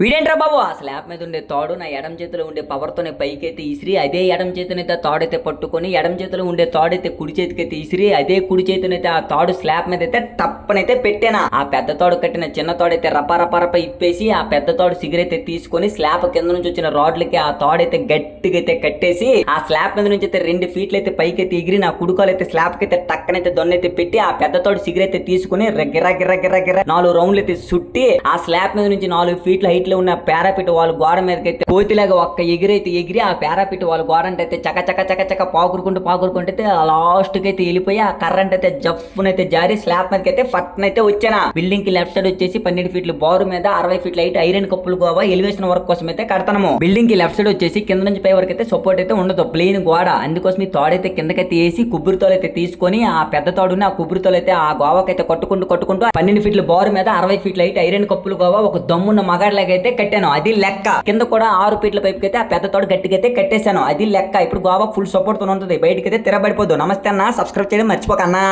వీడేంట్రా బాబు? ఆ స్లాబ్ మీద ఉండే తాడు నా ఎడం చేతిలో ఉండే పవర్తోనే పైకైతే ఇసిరి అదే ఎడం చేతినైతే తాడైతే పట్టుకొని ఎడం చేతిలో ఉండే తాడైతే కుడి చేతికైతే ఇసిరి అదే కుడి చేతినైతే ఆ తాడు స్లాబ్ మీద అయితే తప్పనైతే పెట్టానా? ఆ పెద్ద తాడు కట్టిన చిన్న తాడైతే రపారపారప ఇప్పేసి ఆ పెద్ద తాడు సిగరైతే తీసుకొని స్లాబ్ కింద నుంచి వచ్చిన రాడ్లకి ఆ తాడైతే గట్టిగా అయితే కట్టేసి ఆ స్లాబ్ మీద నుంచి అయితే రెండు ఫీట్లు అయితే పైకైతే ఎగిరి నా కుడుకోలు అయితే స్లాబ్ కైతే టక్కనైతే దొన్నైతే పెట్టి ఆ పెద్ద తోడు సిగరైతే తీసుకుని గిర్ర గిర్ర గిర్ర గిర్ర నాలుగు రౌండ్లు అయితే చుట్టి ఆ స్లాబ్ మీద నుంచి నాలుగు ఫీట్ల హైట్ లో ఉన్న పారాపిట్ వాళ్ళ గోడ మీదకి అయితే కోతిలాగా ఒక్క ఎగిరైతే ఎగిరి ఆ పారాపిట్ వాళ్ళ గోడ అయితే చక చక చక చక పాకురుకుంటూ పాకురుకుంటే లాస్ట్కి లాస్ట్ అయితే వెళ్ళిపోయి ఆ కరెంట్ అయితే జఫ్నైతే జారి స్లాబ్ మీదకి అయితే ఫట్న అయితే వచ్చానా. బిల్డింగ్కి లెఫ్ట్ సైడ్ వచ్చేసి పన్నెండు ఫీట్లు బారు మీద అరవై ఫీట్ల హైట్ ఐరన్ కప్పులు గోవా ఎలివేషన్ వర్క్ కోసం అయితే కడతాము బిల్డింగ్కి లెఫ్ట్ సైడ్ వచ్చేసి కింద నుంచి పై వరకు అయితే సపోర్ట్ అయితే ఉండదు. ప్లెయిన్ గోడ. అందుకోసం ఈ తోడైతే కిందకైతే వేసి కుబ్బురుతోలు అయితే తీసుకొని ఆ పెద్ద తోడుని ఆ కుబ్బురుతోలు అయితే ఆ గోవాకైతే కొట్టుకుంటూ కొట్టుకుంటూ పన్నెండు ఫీట్ల బారు మీద అరవై ఫీట్ల హైట్ ఐరన్ కప్పులు గోవా ఒక దమ్మున్న మగాడిలాగా అయితే కట్టాను. అది లెక్క. కింద కూడా ఆరు ఫీట్ల పైపుకి అయితే ఆ పెద్ద తోడు గట్టిగా అయితే కట్టేశాను. అది లెక్క. ఇప్పుడు గోవా ఫుల్ సపోర్ట్తో ఉంటుంది. బయటకి అయితే తిరబడిపోదు నమస్తే అన్న. సబ్స్క్రైబ్ చేయడం మర్చిపోకన్నా.